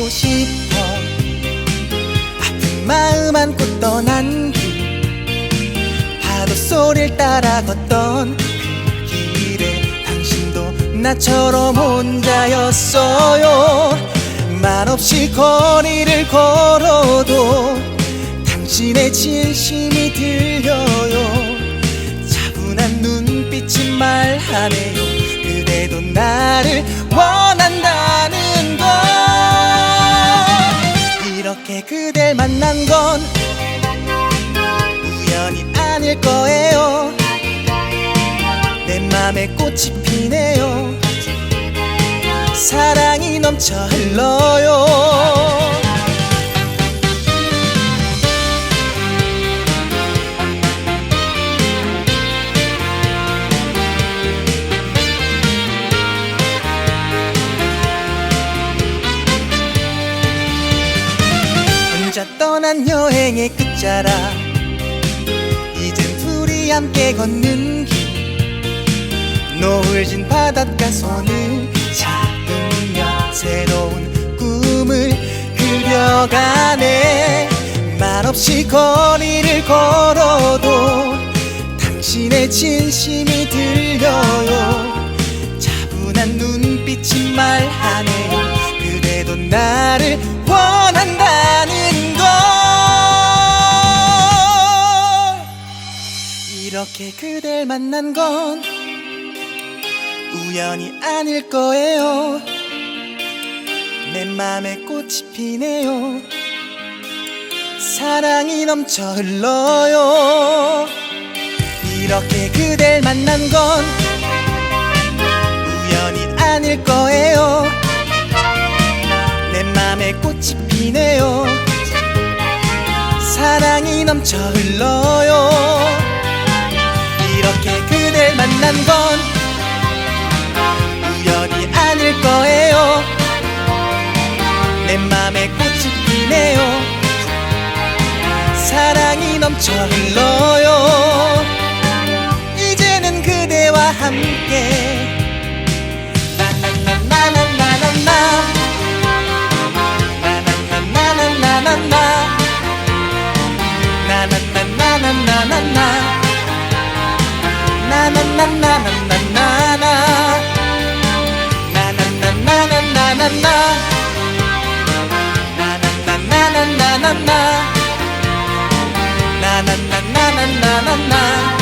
가고 싶어. 아픈 마음 안고 떠난 길. 파도 소리를 따라 걷던 그 길에 당신도 나처럼 혼자였어요. 말없이 거리를 걸어도 당신의 진심이 들려요. 차분한 눈빛이 말하네요. 그대도 나를 원한다 이렇게 그댈 만난 건 우연이 아닐 거예요. 내 맘에 꽃이 피네요. 사랑이 넘쳐 흘러요 떠난 여행의 끝자락. 이젠 둘이 함께 걷는 길. 노을 진 바닷가 손을 잡으며 새로운 꿈을 그려가네. 말없이 거리를 걸어도 당신의 진심이 들려요 이렇게 그댈 만난 건 우연이 아닐 거예요. 내 맘에 꽃이 피네요. 사랑이 넘쳐 흘러요. 이렇게 그댈 만난 건 우연이 아닐 거예요. 내 맘에 꽃이 피네요. 사랑이 넘쳐 흘러요 만난 건 우연이 아닐 거예요. 내 맘에 꽃이 피네요. 사랑이 넘쳐 흘러요. 이제는 그대와 함께 나나나나나나